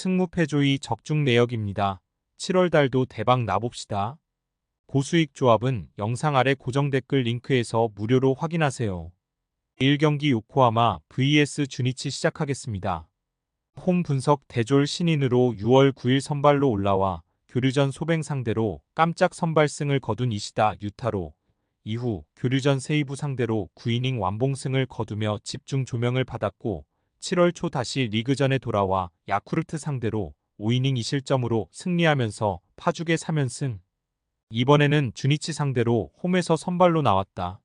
승무패조이 적중 내역입니다. 7월 달도 대박 나봅시다. 고수익 조합은 영상 아래 고정 댓글 링크에서 무료로 확인하세요. 1경기 요코하마 vs 주니치 시작하겠습니다. 홈 분석 대졸 신인으로 6월 9일 선발로 올라와 교류전 소뱅 상대로 깜짝 선발승을 거둔 이시다 유타로 이후 교류전 세이부 상대로 9이닝 완봉승을 거두며 집중 조명을 받았고 7월 초 다시 리그전에 돌아와 야쿠르트 상대로 5이닝 2실점으로 승리하면서 파죽의 3연승. 이번에는 주니치 상대로 홈에서 선발로 나왔다.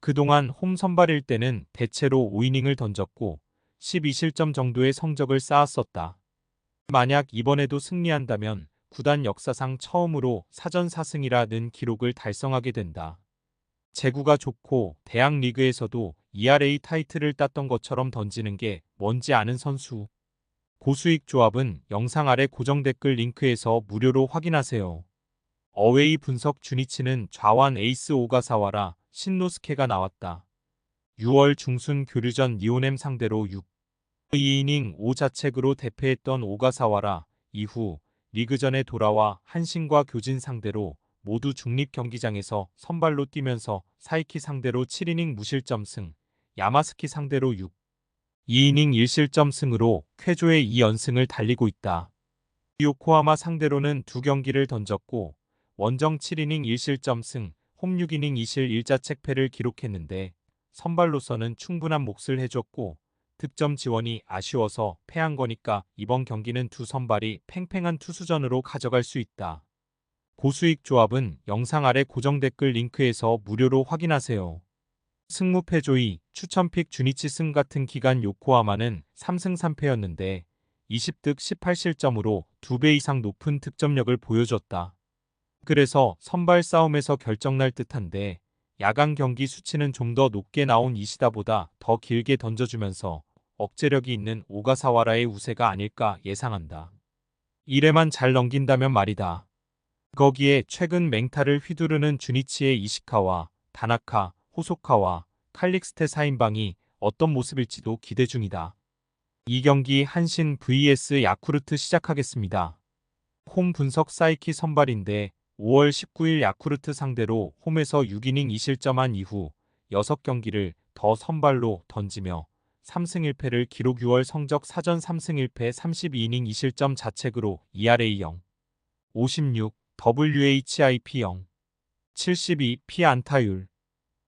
그동안 홈 선발일 때는 대체로 5이닝을 던졌고 12실점 정도의 성적을 쌓았었다. 만약 이번에도 승리한다면 구단 역사상 처음으로 사전 4승이라는 기록을 달성하게 된다. 제구가 좋고 대학 리그에서도 ERA 타이틀을 땄던 것처럼 던지는 게 뭔지 아는 선수. 고수익 조합은 영상 아래 고정 댓글 링크에서 무료로 확인하세요. 어웨이 분석 주니치는 좌완 에이스 오가사와라 신노스케가 나왔다. 6월 중순 교류전 니오넴 상대로 6. 2이닝 5자책으로 대패했던 오가사와라 이후 리그전에 돌아와 한신과 교진 상대로 모두 중립 경기장에서 선발로 뛰면서 사이키 상대로 7이닝 무실점 승, 야마스키 상대로 6. 2이닝 1실점 승으로 쾌조의 2연승을 달리고 있다. 요코하마 상대로는 두 경기를 던졌고 원정 7이닝 1실점 승, 홈 6이닝 2실 1자책패를 기록했는데 선발로서는 충분한 몫을 해줬고 득점 지원이 아쉬워서 패한 거니까 이번 경기는 두 선발이 팽팽한 투수전으로 가져갈 수 있다. 고수익 조합은 영상 아래 고정 댓글 링크에서 무료로 확인하세요. 승무패 조이, 추천픽 주니치 승 같은 기간 요코하마는 3승 3패였는데 20득 18실점으로 2배 이상 높은 득점력을 보여줬다. 그래서 선발 싸움에서 결정날 듯한데 야간 경기 수치는 좀 더 높게 나온 이시다보다 더 길게 던져주면서 억제력이 있는 오가사와라의 우세가 아닐까 예상한다. 이래만 잘 넘긴다면 말이다. 거기에 최근 맹타를 휘두르는 주니치의 이시카와 다나카, 호소카와 칼릭스테 사인방이 어떤 모습일지도 기대 중이다. 이 경기 한신 vs 야쿠르트 시작하겠습니다. 홈 분석 사이키 선발인데 5월 19일 야쿠르트 상대로 홈에서 6이닝 2실점한 이후 6경기를 더 선발로 던지며 3승 1패를 기록 6월 성적 사전 3승 1패 32이닝 2실점 자책으로 ERA 0, 56, WHIP 0, 72 피 안타율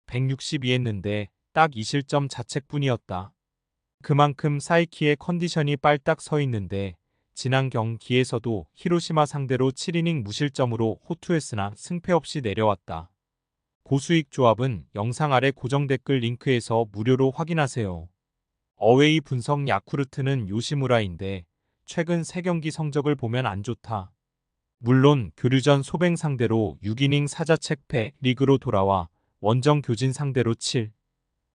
162했는데 딱 2실점 자책뿐이었다. 그만큼 사이키의 컨디션이 빨딱 서 있는데 지난 경기에서도 히로시마 상대로 7이닝 무실점으로 호투했으나 승패 없이 내려왔다. 고수익 조합은 영상 아래 고정 댓글 링크에서 무료로 확인하세요. 어웨이 분석 야쿠르트는 요시무라인데 최근 3경기 성적을 보면 안 좋다. 물론 교류전 소뱅 상대로 6이닝 사자책패 리그로 돌아와 원정 교진 상대로 7.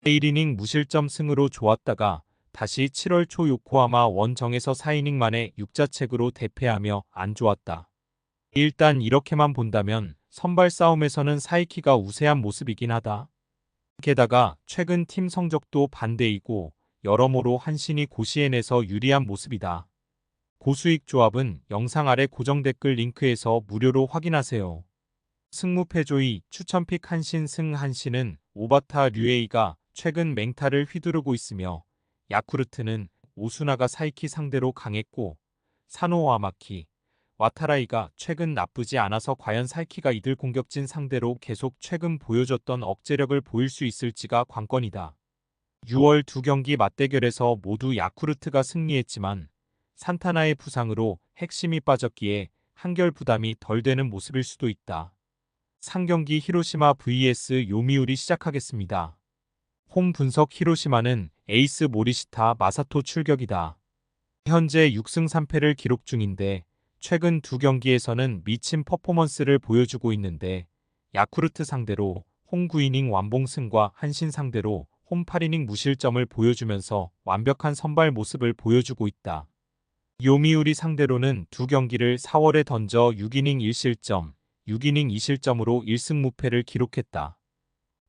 1이닝 무실점 승으로 좋았다가 다시 7월 초 요코하마 원정에서 4이닝 만에 6자책으로 대패하며 안 좋았다. 일단 이렇게만 본다면 선발 싸움에서는 사이키가 우세한 모습이긴 하다. 게다가 최근 팀 성적도 반대이고 여러모로 한신이 고시엔에서 유리한 모습이다. 고수익 조합은 영상 아래 고정 댓글 링크에서 무료로 확인하세요. 승무패조이 추천픽 한신 승 한신은 오바타 류에이가 최근 맹타를 휘두르고 있으며 야쿠르트는 오수나가 사이키 상대로 강했고 사노와마키, 와타라이가 최근 나쁘지 않아서 과연 사이키가 이들 공격진 상대로 계속 최근 보여줬던 억제력을 보일 수 있을지가 관건이다. 6월 두 경기 맞대결에서 모두 야쿠르트가 승리했지만 산타나의 부상으로 핵심이 빠졌기에 한결 부담이 덜 되는 모습일 수도 있다. 상경기 히로시마 vs 요미우리 시작하겠습니다. 홈 분석 히로시마는 에이스 모리시타 마사토 출격이다. 현재 6승 3패를 기록 중인데 최근 두 경기에서는 미친 퍼포먼스를 보여주고 있는데 야쿠르트 상대로 홈 9이닝 완봉승과 한신 상대로 홈 8이닝 무실점을 보여주면서 완벽한 선발 모습을 보여주고 있다. 요미우리 상대로는 두 경기를 4월에 던져 6이닝 1실점, 6이닝 2실점으로 1승 무패를 기록했다.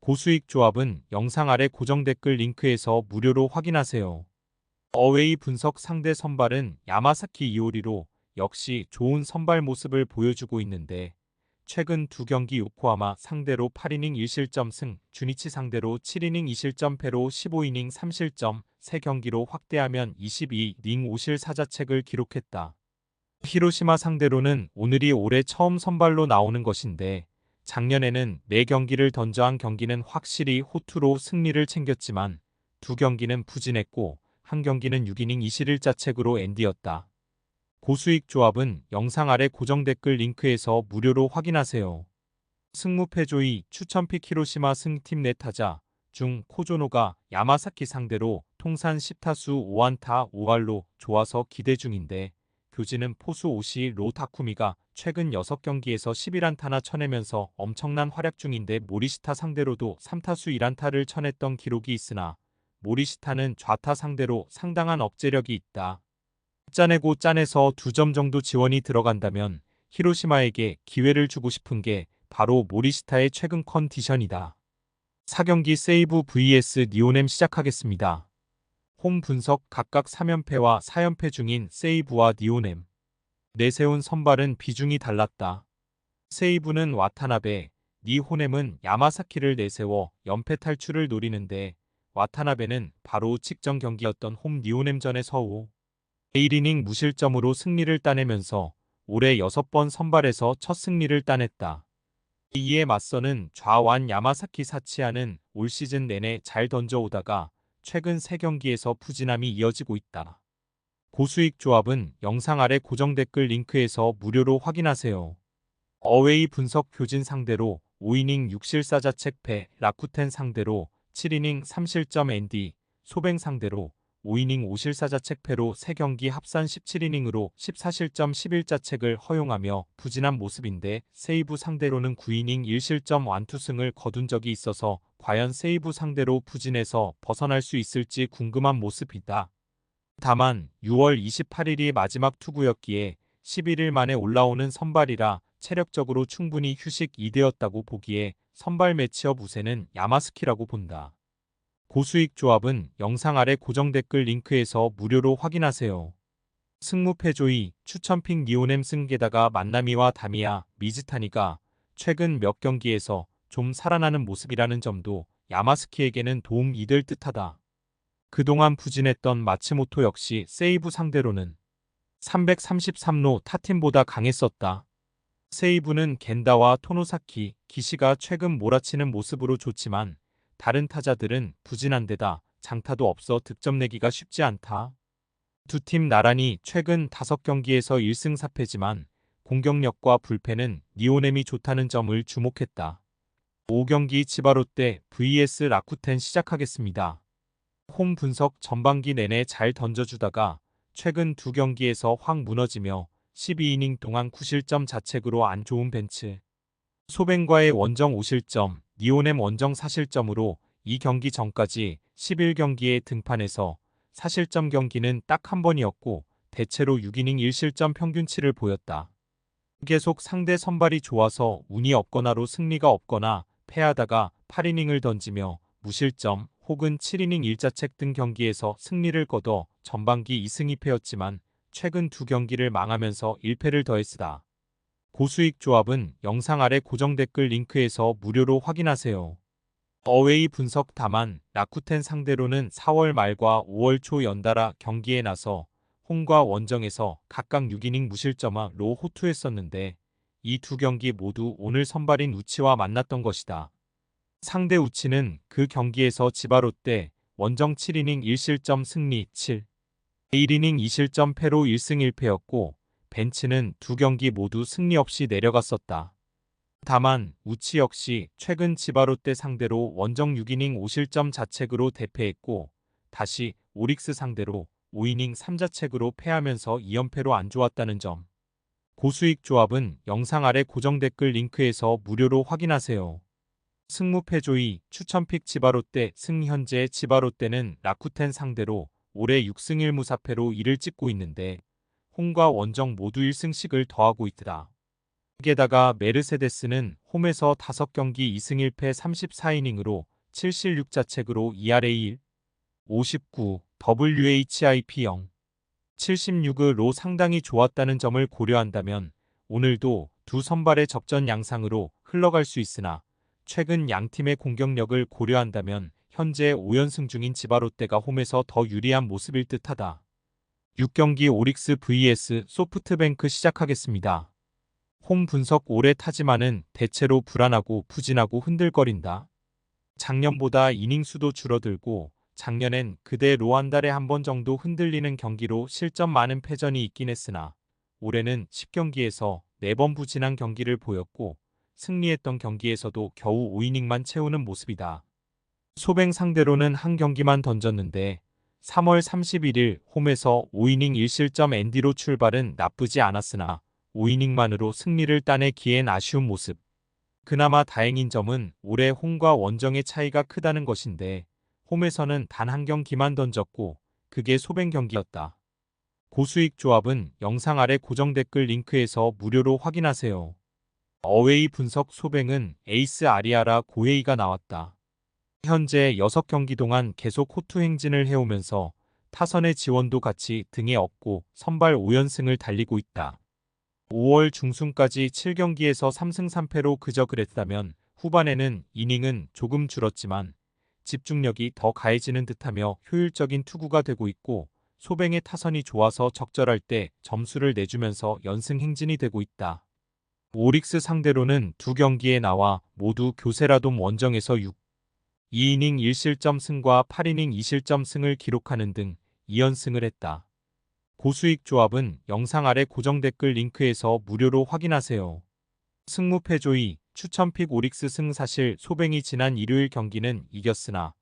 고수익 조합은 영상 아래 고정 댓글 링크에서 무료로 확인하세요. 어웨이 분석 상대 선발은 야마사키 이오리로 역시 좋은 선발 모습을 보여주고 있는데 최근 두 경기 요코하마 상대로 8이닝 1실점 승, 주니치 상대로 7이닝 2실점 패로 15이닝 3실점, 3경기로 확대하면 22이닝 5실 사자책을 기록했다. 히로시마 상대로는 오늘이 올해 처음 선발로 나오는 것인데 작년에는 4경기를 던져 한 경기는 확실히 호투로 승리를 챙겼지만 두 경기는 부진했고 한 경기는 6이닝 2실일자책으로 엔디였다. 고수익 조합은 영상 아래 고정 댓글 링크에서 무료로 확인하세요. 승무패조이 추천픽 히로시마 승팀 네타자 중 코조노가 야마사키 상대로 통산 10타수 5안타 5할로 좋아서 기대 중인데 교지는 포수 오시 로타쿠미가 최근 6경기에서 11안타나 쳐내면서 엄청난 활약 중인데 모리시타 상대로도 3타수 1안타를 쳐냈던 기록이 있으나 모리시타는 좌타 상대로 상당한 억제력이 있다. 짜내고 짠에서 두 점 정도 지원이 들어간다면 히로시마에게 기회를 주고 싶은 게 바로 모리시타의 최근 컨디션이다. 4경기 세이브 vs 니오넴 시작하겠습니다. 홈 분석 각각 3연패와 4연패 중인 세이브와 니오넴. 내세운 선발은 비중이 달랐다. 세이브는 와타나베, 니호넴은 야마사키를 내세워 연패 탈출을 노리는데 와타나베는 바로 직전 경기였던 홈 니오넴전의 서우 1이닝 무실점으로 승리를 따내면서 올해 6번 선발에서 첫 승리를 따냈다. 이에 맞서는 좌완 야마사키 사치아는 올 시즌 내내 잘 던져오다가 최근 3경기에서 부진함이 이어지고 있다. 고수익 조합은 영상 아래 고정 댓글 링크에서 무료로 확인하세요. 어웨이 분석 표진 상대로 5이닝 6실사 자책패 라쿠텐 상대로 7이닝 3실점 앤디 소뱅 상대로 5이닝 5실사 자책패로 3경기 합산 17이닝으로 14실점 11자책을 허용하며 부진한 모습인데 세이브 상대로는 9이닝 1실점 완투승을 거둔 적이 있어서 과연 세이브 상대로 부진해서 벗어날 수 있을지 궁금한 모습이다. 다만 6월 28일이 마지막 투구였기에 11일 만에 올라오는 선발이라 체력적으로 충분히 휴식 이되었다고 보기에 선발 매치업 우세는 야마스키라고 본다. 고수익 조합은 영상 아래 고정 댓글 링크에서 무료로 확인하세요. 승무패조이 추천픽 니오넴 승게다가 만나미와 다미야 미즈타니가 최근 몇 경기에서 좀 살아나는 모습이라는 점도 야마스키에게는 도움이 될 듯하다. 그동안 부진했던 마츠모토 역시 세이브 상대로는 333로 타팀보다 강했었다. 세이브는 겐다와 토노사키, 기시가 최근 몰아치는 모습으로 좋지만 다른 타자들은 부진한 데다 장타도 없어 득점 내기가 쉽지 않다. 두 팀 나란히 최근 5경기에서 1승 4패지만 공격력과 불펜은 니오넴이 좋다는 점을 주목했다. 5경기 치바롯데 vs 라쿠텐 시작하겠습니다. 홈 분석 전반기 내내 잘 던져주다가 최근 두 경기에서 확 무너지며 12이닝 동안 9실점 자책으로 안 좋은 벤츠. 소뱅과의 원정 5실점, 니오넴 원정 4실점으로 이 경기 전까지 11경기에 등판해서 4실점 경기는 딱 한 번이었고 대체로 6이닝 1실점 평균치를 보였다. 계속 상대 선발이 좋아서 운이 없거나로 승리가 없거나 패하다가 8이닝을 던지며 무실점 혹은 7이닝 1자책 등 경기에서 승리를 거둬 전반기 2승 2패였지만 최근 두 경기를 망하면서 1패를 더했으다. 고수익 조합은 영상 아래 고정 댓글 링크에서 무료로 확인하세요. 어웨이 분석 다만 라쿠텐 상대로는 4월 말과 5월 초 연달아 경기에 나서 홈과 원정에서 각각 6이닝 무실점으로 호투했었는데 이 두 경기 모두 오늘 선발인 우치와 만났던 것이다. 상대 우치는 그 경기에서 지바롯데 원정 7이닝 1실점 승리 7, 1이닝 2실점 패로 1승 1패였고 벤츠는 두 경기 모두 승리 없이 내려갔었다. 다만 우치 역시 최근 지바롯데 상대로 원정 6이닝 5실점 자책으로 대패했고 다시 오릭스 상대로 5이닝 3자책으로 패하면서 2연패로 안 좋았다는 점. 고수익 조합은 영상 아래 고정 댓글 링크에서 무료로 확인하세요. 승무패 조이 추천픽 지바롯데 승 현재 지바롯데는 라쿠텐 상대로 올해 6승 1무사패로 1을 찍고 있는데 홈과 원정 모두 1승씩을 더하고 있다. 게다가 메르세데스는 홈에서 5경기 2승 1패 34이닝으로 7실 6자책으로 2할에 1, 59, WHIP 0, 76로 상당히 좋았다는 점을 고려한다면 오늘도 두 선발의 접전 양상으로 흘러갈 수 있으나 최근 양팀의 공격력을 고려한다면 현재 5연승 중인 지바롯데가 홈에서 더 유리한 모습일 듯하다. 6경기 오릭스 vs 소프트뱅크 시작하겠습니다. 홈 분석 오래 타지만은 대체로 불안하고 부진하고 흔들거린다. 작년보다 이닝 수도 줄어들고 작년엔 그대 로 한 달에 한 번 정도 흔들리는 경기로 실점 많은 패전이 있긴 했으나 올해는 10경기에서 4번 부진한 경기를 보였고 승리했던 경기에서도 겨우 5이닝만 채우는 모습이다. 소뱅 상대로는 한 경기만 던졌는데 3월 31일 홈에서 5이닝 1실점 앤디로 출발은 나쁘지 않았으나 5이닝만으로 승리를 따내 기엔 아쉬운 모습. 그나마 다행인 점은 올해 홈과 원정의 차이가 크다는 것인데 홈에서는 단 한 경기만 던졌고 그게 소뱅 경기였다. 고수익 조합은 영상 아래 고정 댓글 링크에서 무료로 확인하세요. 어웨이 분석 소뱅은 에이스 아리아라 고헤이가 나왔다. 현재 6경기 동안 계속 호투 행진을 해오면서 타선의 지원도 같이 등에 업고 선발 5연승을 달리고 있다. 5월 중순까지 7경기에서 3승 3패로 그저 그랬다면 후반에는 이닝은 조금 줄었지만 집중력이 더 가해지는 듯하며 효율적인 투구가 되고 있고 소뱅의 타선이 좋아서 적절할 때 점수를 내주면서 연승 행진이 되고 있다. 오릭스 상대로는 두 경기에 나와 모두 교세라돔 원정에서 6, 2이닝 1실점 승과 8이닝 2실점 승을 기록하는 등 2연승을 했다. 고수익 조합은 영상 아래 고정 댓글 링크에서 무료로 확인하세요. 승무패 조이 추천픽 오릭스 승 사실 소뱅이 지난 일요일 경기는 이겼으나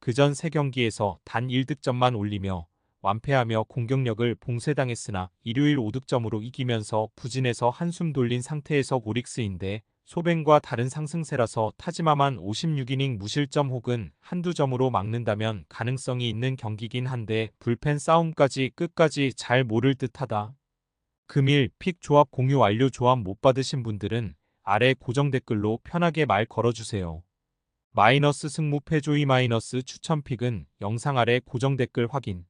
그 전 3경기에서 단 1득점만 올리며 완패하며 공격력을 봉쇄당했으나 일요일 5득점으로 이기면서 부진해서 한숨 돌린 상태에서 오릭스인데 소뱅과 다른 상승세라서 타지마만 56이닝 무실점 혹은 한두 점으로 막는다면 가능성이 있는 경기긴 한데 불펜 싸움까지 끝까지 잘 모를 듯하다. 금일 픽 조합 공유 완료 조합 못 받으신 분들은 아래 고정 댓글로 편하게 말 걸어주세요. 마이너스 승무 패조이 마이너스 추천 픽은 영상 아래 고정 댓글 확인.